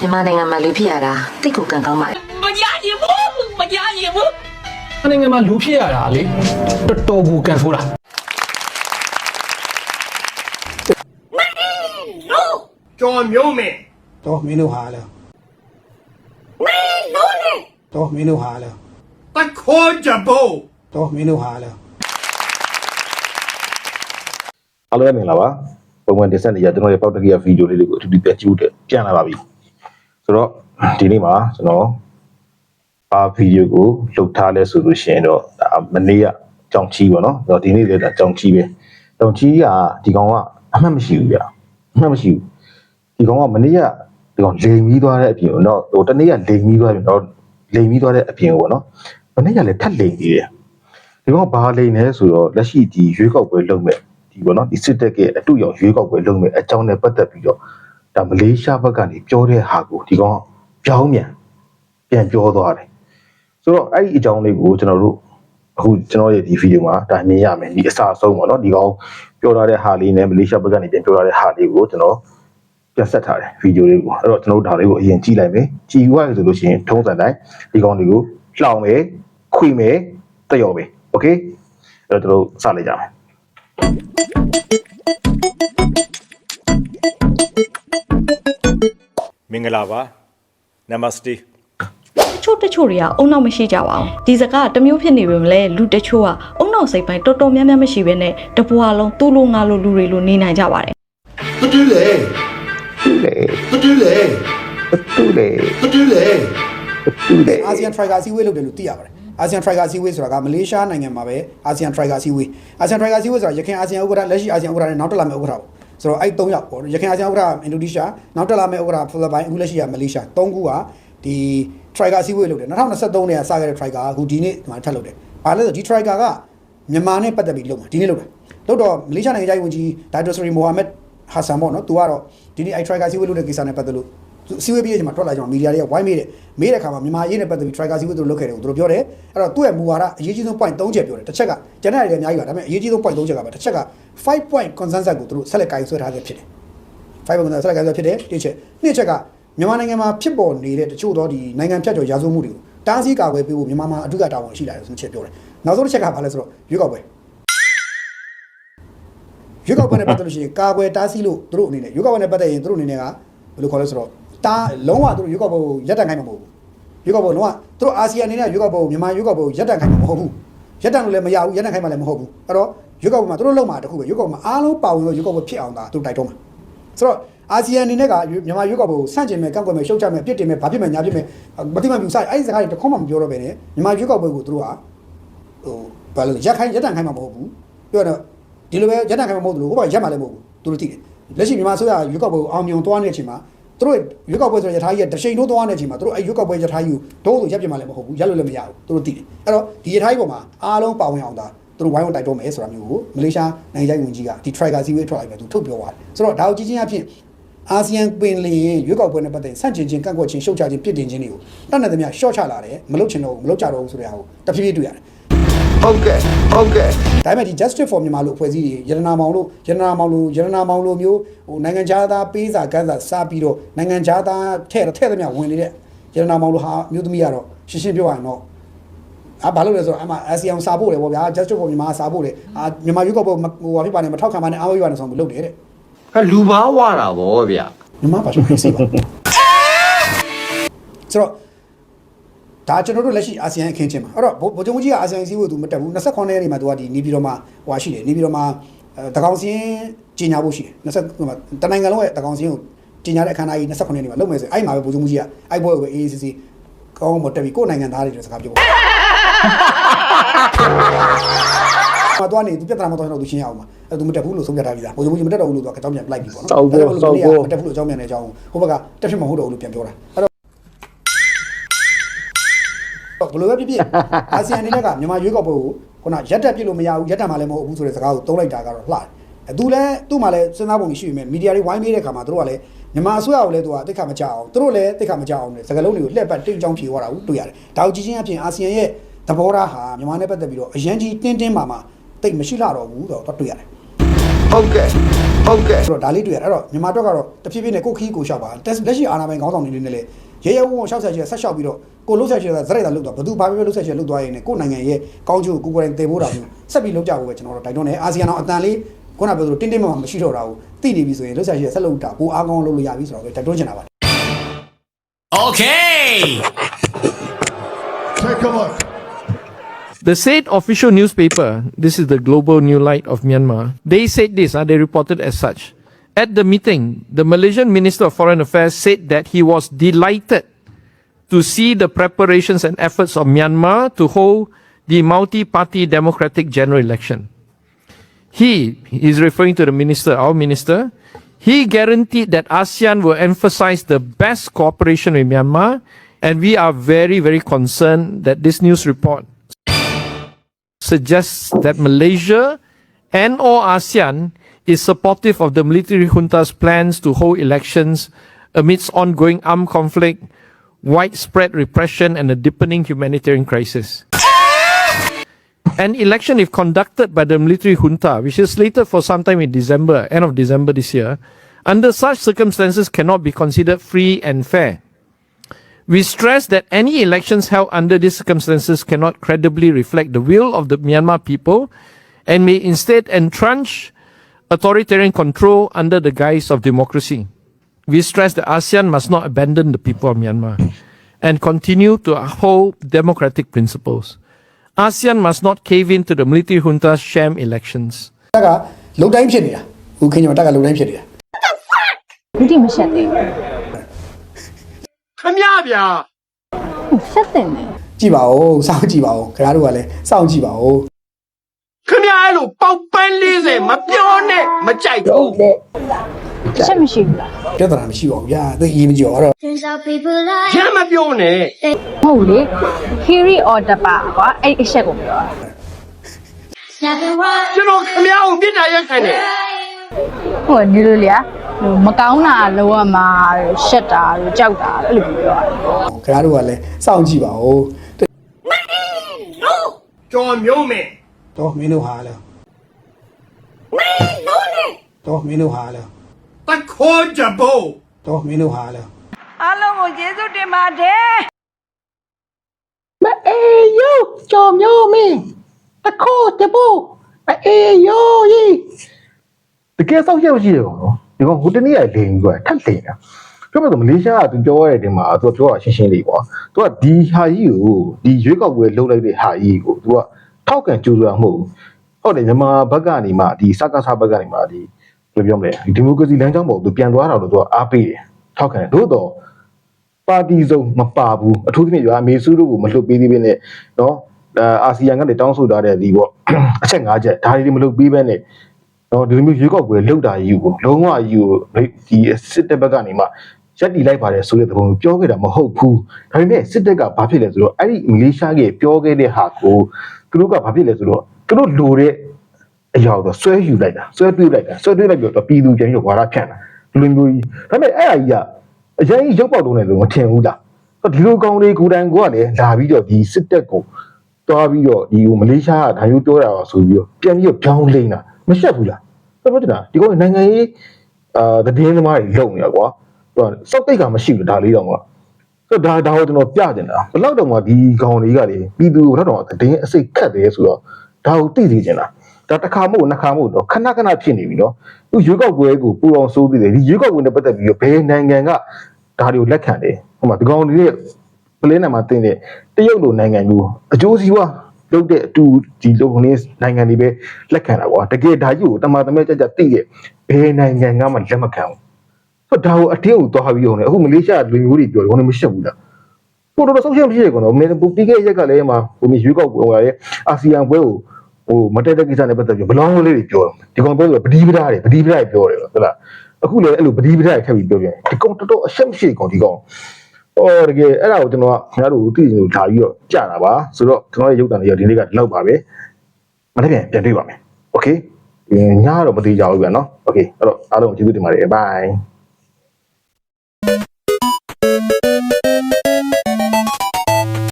မြန်မာနိုင်ငံမှာလူဖြစ်ရတာတိတ်ကိုကံကောင်းပါလေမရရင်ဘူးမရရင်ဘူး။နိုင်ငံမှာလူဖြစ်ရတာလေတော်တော်ကိုကန်ဆိုးတာကျော်မျိုးမင်းတော့မင်းတို့ဟာလဲမင်းတို့လေတော့မင်းတို့ဟာလဲတခေါ်ကြဖို့တော့မင်းတို့ဟာလဲအားလုံးပဲမင်္ဂလာပါပုံမှန်တင်ဆက်နေကြကျွန်တော်ရဲ့ပေါက်တကီယာဗီဒီယိုလေးတွေကိုအထူးတူပြကြည့်ဖို့ပြန်လာပါပြီ ဆိုတော့ဒီနေ့မှာကျွန်တော်အာဗီဒီယိုကိုလှုပ်ထားလဲဆိုလို့ရှိရင်တော့ဒါမနေ့ကကြောင်ချီပေါ့နော်ဆိုတော့ဒီနေ့လည်းဒါကြောင်ချီပဲကြောင်ချီကဒီကောင်ကအမှတ်မရှိဘူးဗျအမှတ်မရှိဘူးဒီကောင်ကမနေ့ကဒီကောင်လိန်ပြီးသွားတဲ့အပြင်ကိုတော့ဟိုတနေ့ကလိန်ပြီးသွားပြီတော့လိန်ပြီးသွားတဲ့အပြင်ကိုပေါ့နော်မနေ့ကလည်းထပ်လိန်ပြီးတယ်ဒီကောင်ဘာလိမ့်လဲဆိုတော့လက်ရှိဒီရွေးကောက်ပွဲလုပ်မဲ့ဒီပေါ့နော်ဒီစစ်တပ်ကအတူရောက်ရွေးကောက်ပွဲလုပ်မဲ့အကြောင်းနဲ့ပတ်သက်ပြီးတော့ ဒါမလေးရှားဘက်ကနေပြောတဲ့ဟာကိုဒီကောင်ပြောင်းပြန်ပြန်ပြောသွားတယ်ဆိုတော့အဲ့ဒီအကြောင်းလေးကိုကျွန်တော်တို့အခုကျွန်တော်ရဲ့ဒီဗီဒီယိုမှာဒါမြင်ရမယ်ဒီအစအဆုံးပေါ့နော်ဒီကောင်ပြောထားတဲ့ဟာလေးနဲ့မလေးရှားဘက်ကနေပြန်ပြောထားတဲ့ဟာလေးကိုကျွန်တော်ပြန်ဆက်ထားတယ်ဗီဒီယိုလေးကိုအဲ့တော့ကျွန်တော်တို့ဒါလေးကိုအရင်ကြည့်လိုက်မယ်ကြည့်သွားပြီဆိုလို့ရှိရင်ထုံးစံတိုင်းဒီကောင်လေးကိုလှောင်မယ်ခွေမယ်တက်ရော်မယ်โอเคအဲ့တော့ကျွန်တော်တို့စလိုက်ကြမယ် ဂလာပါနမစတေတချို့တချို့တွေကအုံနောက်မရှိကြပါဘူးဒီစကားကတစ်မျိုးဖြစ်နေပေမဲ့လည်းလူတချို့ကအုံနောက်စိတ်ပိုင်းတော်တော်များများမရှိဘဲနဲ့တပွားလုံးသူ့လိုငါလိုလူတွေလိုနေနိုင်ကြပါတယ်တတူးလေတူလေတတူးလေတူလေတတူးလေတူလေအာဆီယံ Trigger စီဝေးလုပ်တယ်လို့သိရပါတယ်အာဆီယံ Trigger စီဝေးဆိုတာကမလေးရှားနိုင်ငံမှာပဲအာဆီယံ Trigger စီဝေးအာဆီယံ Trigger စီဝေးဆိုတာရခိုင်အာဆီယံဥက္ကဋ္ဌလက်ရှိအာဆီယံဥက္ကဋ္ဌနဲ့နောက်တက်လာမယ့်ဥက္ကဋ္ဌပေါ့ ဆိုတော့အဲ့၃ယောက်ပေါ့ရခိုင်အာဆီယံဥက္ကဋ္ဌအင်ဒိုနီးရှားနောက်တက်လာမယ့်ဥက္ကဋ္ဌဖိလစ်ပိုင်အခုလက်ရှိကမလေးရှား၃ခုကဒီ Trigger စီဝေးလုပ်တယ်2023နဲ့စခဲ့တဲ့ Trigger ကအခုဒီနေ့ဒီမှာထပ်လုပ်တယ်ဘာလဲဆိုဒီ Trigger ကမြန်မာနဲ့ပတ်သက်ပြီးလုပ်မှာဒီနေ့လုပ်တာလုပ်တော့မလေးရှားနိုင်ငံသားဝန်ကြီးဒါတိုစရီမိုဟာမက်ဟာဆန်ပေါ့နော်သူကတော့ဒီနေ့အဲ့ Trigger စီဝေးလုပ်တဲ့ကိစ္စနဲ့ပတ်သက်လို့ စီဝေးပြီးတဲ့အချိန်မှာထွက်လာကြမှာမီဒီယာတွေကဝိုင်းမေးတယ်မေးတဲ့အခါမှာမြန်မာရေးနဲ့ပတ်သက်ပြီး Trigger စီဝေးသူတို့လုပ်ခဲ့တယ်ကိုသူတို့ပြောတယ်အဲ့တော့သူ့ရဲ့မူဝါဒအရေးကြီးဆုံး point 3ချက်ပြောတယ်တစ်ချက်ကကျန်တဲ့တွေအများကြီးပါဒါပေမဲ့အရေးကြီးဆုံး point 3ချက်ကပါတစ်ချက်က5 point consensus ကိုသူတို့ဆက်လက်ကင်ဆွဲထားခဲ့ဖြစ်တယ်5 point consensus ဆက်လက်ကင်ဆွဲဖြစ်တယ်တစ်ချက်နှစ်ချက်ကမြန်မာနိုင်ငံမှာဖြစ်ပေါ်နေတဲ့တချို့သောဒီနိုင်ငံဖြတ်ကျော်ရာဇဝမှုတွေကိုတားဆီးကာကွယ်ပေးဖို့မြန်မာမှာအဓိကတာဝန်ရှိလာတယ်ဆိုတဲ့ချက်ပြောတယ်နောက်ဆုံးတစ်ချက်ကဘာလဲဆိုတော့ရွေးကောက်ပွဲရွေးကောက်ပွဲနဲ့ပတ်သက်လို့ရှိရင်ကာကွယ်တားဆီးလို့သူတို့အနေနဲ့ရွေးကောက်ပွဲနဲ့ပတ်သက်ရင်သူတို့အနေနဲ့ကဘယ်လိုခေါ်လဲဆိုတော့ တားလုံးဝသူတို့ရွေးကောက်ပွဲကိုရပ်တန့်ခိုင်းမှာမဟုတ်ဘူးရွေးကောက်ပွဲလုံးဝသူတို့အာဆီယံအနေနဲ့ရွေးကောက်ပွဲကိုမြန်မာရွေးကောက်ပွဲကိုရပ်တန့်ခိုင်းမှာမဟုတ်ဘူးရပ်တန့်လို့လည်းမရဘူးရပ်တန့်ခိုင်းမှာလည်းမဟုတ်ဘူးအဲ့တော့ရွေးကောက်ပွဲမှာသူတို့လုံးမှာတခုပဲရွေးကောက်ပွဲမှာအားလုံးပါဝင်လို့ရွေးကောက်ပွဲဖြစ်အောင်ဒါသူတို့တိုက်တွန်းမှာဆိုတော့အာဆီယံအနေနဲ့ကမြန်မာရွေးကောက်ပွဲကိုဆန့်ကျင်မဲ့ကန့်ကွက်မဲ့ရှုတ်ချမဲ့ပြစ်တင်မဲ့ဘာဖြစ်မဲ့ညာဖြစ်မဲ့မတိမပြူဆိုင်အဲ့ဒီစကားတွေတစ်ခေါက်မှမပြောတော့ပဲねမြန်မာရွေးကောက်ပွဲကိုသူတို့ကဟိုဘာလဲရက်ခိုင်းရက်တန့်ခိုင်းမှာမဟုတ်ဘူးပြောတော့ဒီလိုပဲရက်တန့်ခိုင်းမှာမဟုတ်ဘူးလို့ဟိုဘက်ရက်မှာလည်းမဟုတ်ဘူးသူတို့သိတယ်လက်ရှိမြန်မာဆိုရရွေးကောက်ပွဲကိုအောင်မြင်သွားနေတဲ့အချိန်မှာ သူတို့ရွေးကောက်ပွဲဆိုရရထားကြီးကတရှိန်တို့သွားနေတဲ့အချိန်မှာသူတို့အဲ့ရွေးကောက်ပွဲရထားကြီးကိုဒိုးဆိုရက်ပြမှာလည်းမဟုတ်ဘူးရက်လို့လည်းမရဘူးသူတို့သိတယ်အဲ့တော့ဒီရထားကြီးပေါ်မှာအားလုံးပါဝင်အောင်ဒါသူတို့ဝိုင်းဝန်းတိုက်တော့မယ်ဆိုတာမျိုးကိုမလေးရှားနိုင်ငံရေးဝန်ကြီးကဒီ Trigger စီဝေးထွက်လိုက်ပဲသူထုတ်ပြောသွားတယ်ဆိုတော့ဒါကိုကြည့်ချင်းအဖြစ်အာဆီယံပင်လင်ရွေးကောက်ပွဲနဲ့ပတ်သက်ဆန့်ကျင်ခြင်းကန့်ကွက်ခြင်းရှုတ်ချခြင်းပြစ်တင်ခြင်းတွေကိုတတ်နိုင်သမျှရှော့ချလာတယ်မလုပ်ချင်တော့ဘူးမလုပ်ကြတော့ဘူးဆိုတဲ့ဟာကိုတဖြည်းဖြည်းတွေ့ရတယ်ဟုတ်ကဲ့ဟုတ်ကဲ့ဒါပေမဲ့ဒီ justice for မြန်မာလို့အဖွဲ့အစည်းတွေရတနာမောင်လို့ရတနာမောင်လို့ရတနာမောင်လို့မျိုးဟိုနိုင်ငံခြားသားပေးစာကမ်းစာစားပြီးတော့နိုင်ငံခြားသားထဲ့ထဲ့သမျှဝင်နေတဲ့ရတနာမောင်လို့ဟာမျိုးသမီးကတော့ရှင်းရှင်းပြောရရင်တော့အာဘာလို့လဲဆိုတော့အမှအာဆီယံစာဖို့တယ်ဗောဗျာ justice for မြန်မာစာဖို့တယ်အာမြန်မာရွေးကောက်ပွဲဟိုဘာဖြစ်ပါနဲ့မထောက်ခံပါနဲ့အားပေးပါနဲ့ဆိုတော့မလုပ်တယ်တဲ့ဟာလူဘာဝတာဗောဗျာမြန်မာပါရှင်ဖြစ်စီပါဆိုတော့ ဒါကျွန်တော်တို့လက်ရှိအာဆီယံအခင်းချင်းမှာအဲ့တော့ဗိုလ်ချုပ်မှုကြီးကအာဆီယံစည်းဝေးသူမတက်ဘူး28ရက်နေ့မှာသူကဒီနေပြည်တော်မှာဟိုဟာရှိတယ်နေပြည်တော်မှာအဲတကောင်စင်းကြီးညာဖို့ရှိတယ်20ဟိုမှာတနိုင်ငံလုံးရဲ့တကောင်စင်းကိုကြီးညာတဲ့အခမ်းအနားကြီး28ရက်နေ့မှာလုပ်မယ်ဆိုအဲ့မှာပဲဗိုလ်ချုပ်မှုကြီးကအဲ့ဘွဲကိုပဲ AACC ကောင်းမတက်ပြီးကိုယ်နိုင်ငံသားတွေနဲ့စကားပြောပါမတော်နေသူပြဿနာမတော်ရင်တော့သူရှင်းရအောင်ပါအဲ့သူမတက်ဘူးလို့ဆုံးဖြတ်ထားပြီးသားဗိုလ်ချုပ်မှုကြီးမတက်တော့ဘူးလို့သူကအကြောင်းပြန်လိုက်ပြီပေါ့နော်စောက်ဖို့စောက်ဖို့မတက်ဘူးလို့အကြောင်းပြန်တဲ့အကြောင်းဟိုဘက်ကတက်ဖြစ်မဟုတ်တော့ဘူးလို့ပြန်ပြောတာအဲ့တော့ ဘယ်လိုပဲဖြစ်ဖြစ်အာဆီယံအနေနဲ့ကမြန်မာရွေးကောက်ပွဲကိုခုနရက်တက်ပြစ်လို့မရဘူးရက်တက်မှလည်းမဟုတ်ဘူးဆိုတဲ့စကားကိုသုံးလိုက်တာကတော့လှတယ်အဲသူလည်းသူ့မှာလည်းစဉ်းစားပုံရှိပြီမဲ့မီဒီယာတွေဝိုင်းမေးတဲ့ခါမှာသူတို့ကလည်းမြန်မာအစိုးရကိုလည်းသူကတိတ်ခါမကြအောင်သူတို့လည်းတိတ်ခါမကြအောင်လေစကားလုံးတွေကိုလှည့်ပတ်တင်းကြောင်းဖြေသွားတာကိုတွေ့ရတယ်ဒါကိုကြည့်ချင်းအပြင်အာဆီယံရဲ့သဘောထားဟာမြန်မာနဲ့ပတ်သက်ပြီးတော့အရန်ကြီးတင်းတင်းမာမာတိတ်မရှိလာတော့ဘူးတော့တွေ့ရတယ်ဟုတ်ကဲ့ဟုတ်ကဲ့ဆိုတော့ဒါလေးတွေ့ရအဲ့တော့မြန်မာတော့ကတော့တဖြည်းဖြည်းနဲ့ကိုခီးကိုရှောက်ပါတက်လက်ရှိအာဏာပိုင်ခေါင်းဆောင်တွေနေနဲ့လေ ရဲရဲဝုံဝုံရှောက်ဆက်ချင်ဆက်ရှောက်ပြီးတော့ကိုလှုပ်ဆက်ချင်တဲ့ဇရက်တာလှုပ်တော့ဘသူဘာပဲပဲလှုပ်ဆက်ချင်လှုပ်သွားရင်လည်းကိုနိုင်ငံရဲ့ကောင်းကျိုးကိုကိုကိုယ်တိုင်တည်ဖို့တာမျိုးဆက်ပြီးလှုပ်ကြဖို့ပဲကျွန်တော်တို့တိုက်တွန်းတယ်အာဆီယံတော့အတန်လေးခုနပြောသလိုတင်းတင်းမမမရှိတော့တာကိုသိနေပြီဆိုရင်လှုပ်ဆက်ချင်ဆက်လှုပ်တာပိုအားကောင်းလုပ်လို့ရပြီဆိုတော့ပဲတိုက်တွန်းချင်တာပါ Okay. take a look The state official newspaper, this is the Global New Light of Myanmar, they said this, uh, they reported as such. At the meeting, the Malaysian Minister of Foreign Affairs said that he was delighted to see the preparations and efforts of Myanmar to hold the multi party democratic general election. He is referring to the minister, our minister. He guaranteed that ASEAN will emphasize the best cooperation with Myanmar, and we are very, very concerned that this news report suggests that Malaysia and or ASEAN is supportive of the military junta's plans to hold elections amidst ongoing armed conflict, widespread repression, and a deepening humanitarian crisis. An election, if conducted by the military junta, which is slated for sometime in December, end of December this year, under such circumstances cannot be considered free and fair. We stress that any elections held under these circumstances cannot credibly reflect the will of the Myanmar people and may instead entrench authoritarian control under the guise of democracy. We stress that ASEAN must not abandon the people of Myanmar and continue to uphold democratic principles. ASEAN must not cave in to the military junta's sham elections. တက်ကလုံတိုင်းဖြစ်နေတာဦးခင်းကျော်တက်ကလုံတိုင်းဖြစ်နေတာ လူတိမရှက်သေး ခမရဗျာ ဘူးရှက်တင်တယ် ကြည့်ပါဦးစောင့်ကြည့်ပါဦးခင်ဗျားတို့ကလည်းစောင့်ကြည့်ပါဦး ခမရ အဲ့လိုပေါက်ပန်း40မပြောနဲ့မကြိုက်ဘူးရှက်မရှိဘူးလားပြဿနာမရှိပါဘူးဗျာသိရေးမကြော်တော့ရမ်းမပြောနဲ့မဟုတ်လေ Kiri order ပါကွာအဲ့အရှက်ကိုပြောတာကျွန်တော်ခမရအောင်ပြစ်တာရက်ခံတယ်ဟိုဒီလိုလေဟိုမကောင်းတာလောရမှာရှက်တာတို့ကြောက်တာအဲ့လိုပြောတာခင်ဗျားတို့ကလည်းစောင့်ကြည့်ပါဦးကျော်မျိုးမင်း တော့မင်းတို့ဟာလဲမင်းတို့လေတော့မင်းတို့ဟာလဲတခေါ်ကြဖို့တော့မင်းတို့ဟာလဲအားလုံးကိုကျေးဇူးတင်ပါတယ်မအေယိုကြော်မျိုးမင်းတခိုးတဘူမအေယိုကြီးတကယ်စောက်ရက်မရှိရကောင်နော်ဒီကောင်ဟိုတနေ့ကလိန်ပြီးတော့ထက်လိန်တာပြောမှဆိုမလေးရှားကသူပြောရတဲ့တင်မှာသူကပြောတာရှင်းရှင်းလေးပေါ့သူကဒီဟာကြီးကိုဒီရွေးကောက်ပွဲလှုပ်လိုက်တဲ့ဟာကြီးကိုသူက ထောက်ကန်ကြိုးစားမှုဟုတ်တယ်မြန်မာဘက်ကနေမှဒီစကားစားဘက်ကနေမှဒီဘယ်လိုပြောမလဲဒီဒီမိုကရေစီလမ်းကြောင်းပေါ်သူပြန်သွားတာလို့သူကအားပေးတယ်ထောက်ခံတယ်သို့တော့ပါတီစုံမပါဘူးအထူးသဖြင့်ရွာအမေစုတို့ကိုမလွတ်ပေးသေးဘဲနဲ့နော်အာအာဆီယံကနေတောင်းဆိုထားတဲ့ဒီပေါ့အချက်၅ချက်ဒါတွေမလွတ်ပေးဘဲနဲ့နော်ဒီလိုမျိုးရွေးကောက်ပွဲလှုပ်တာယူကိုလုံးဝယူကိုဒီစစ်တပ်ဘက်ကနေမှရက်တီလိုက်ပါတယ်ဆိုတဲ့သဘောမျိုးပြောခဲ့တာမဟုတ်ဘူးဒါပေမဲ့စစ်တပ်ကဘာဖြစ်လဲဆိုတော့အဲ့ဒီမလေးရှားကပြောခဲ့တဲ့ဟာကို သူတို့ကဘာဖြစ်လဲဆိုတော့သူတို့လိုတဲ့အရာတော့ဆွဲယူလိုက်တာဆွဲတွေးလိုက်တာဆွဲတွေးလိုက်ပြီးတော့ပြည်သူချင်းရောဝါဒဖြန့်တာဒီလိုမျိုးကြီးဒါပေမဲ့အဲ့အရာကြီးကအရင်ရုပ်ပေါက်တုံးတယ်လို့မထင်ဘူးလားဒီလိုကောင်တွေကိုယ်တိုင်ကိုကလည်းလာပြီးတော့ဒီစစ်တပ်ကိုတွားပြီးတော့ဒီမလေးရှားကဒါမျိုးပြောတာဆိုပြီးတော့ပြန်ပြီးတော့ကြောင်းလိမ့်တာမရှက်ဘူးလားဟုတ်ပါ့လားဒီကောင်နိုင်ငံရေးအာတည်င်းသမားတွေလုံနေတာကွာသူကစောက်တိတ်ကမရှိဘူးဒါလေးတော့ကွာ ဆိုတော့ဒါဒါကိုကျွန်တော်ပြကျင်တာဘယ်တော့တော့မှဒီကောင်တွေကလေပြည်သူဘယ်တော့တော့တည်င်းအစိတ်ခတ်တယ်ဆိုတော့ဒါကိုသိသိကျင်တာဒါတစ်ခါမဟုတ်နှစ်ခါမဟုတ်တော့ခဏခဏဖြစ်နေပြီနော်သူရွေးကောက်ပွဲကိုပူအောင်စိုးသေးတယ်ဒီရွေးကောက်ပွဲနဲ့ပတ်သက်ပြီးတော့ဘယ်နိုင်ငံကဒါတွေကိုလက်ခံတယ်ဟိုမှာဒီကောင်တွေရဲ့ပလင်းနံမှာတင်တဲ့တရုတ်လိုနိုင်ငံမျိုးအကျိုးစီးပွားလုပ်တဲ့အတူဒီလုံနေနိုင်ငံတွေပဲလက်ခံတာကွာတကယ်ဒါကြီးကိုတမန်တမဲကြကြသိရဲ့ဘယ်နိုင်ငံကမှလက်မခံဘူး ဆိုတော့ဒါကိုအတင်းကိုသွားပြီးအောင်လေအခုမလေးရှားလူမျိုးတွေပြောတယ်ဘာလို့မရှက်ဘူးလား ဟိုတော့ဆုံးရှင်းဖြစ်ရကောင်တော့မင်းပြီးခဲ့ရက်ကလည်းမှာဟိုမြေရွေးကောက်ပွဲဟိုရဲအာဆီယံပွဲကိုဟိုမတက်တဲ့ကိစ္စနဲ့ပတ်သက်ပြီးဘလောင်းလေးတွေပြောတယ်ဒီကောင်ပြောဆိုပဒီပဒါတွေပဒီပဒါတွေပြောတယ်ဟုတ်လားအခုလည်းအဲ့လိုပဒီပဒါတွေထပ်ပြီးပြောပြန်ဒီကောင်တော်တော်အရှက်မရှိကောင်ဒီကောင်ဟောတကယ်အဲ့ဒါကိုကျွန်တော်ကခင်ဗျားတို့သိချင်လို့လာပြီးတော့ကြာတာပါဆိုတော့ကျွန်တော်ရဲ့ရုပ်တံလေးကဒီနေ့ကလောက်ပါပဲမနေ့ပြန်ပြန်တွေ့ပါမယ်โอเคညတော့မသေးကြဘူးဗျာနော်โอเคအဲ့တော့အားလုံးကျေးဇူးတင်ပါတယ် bye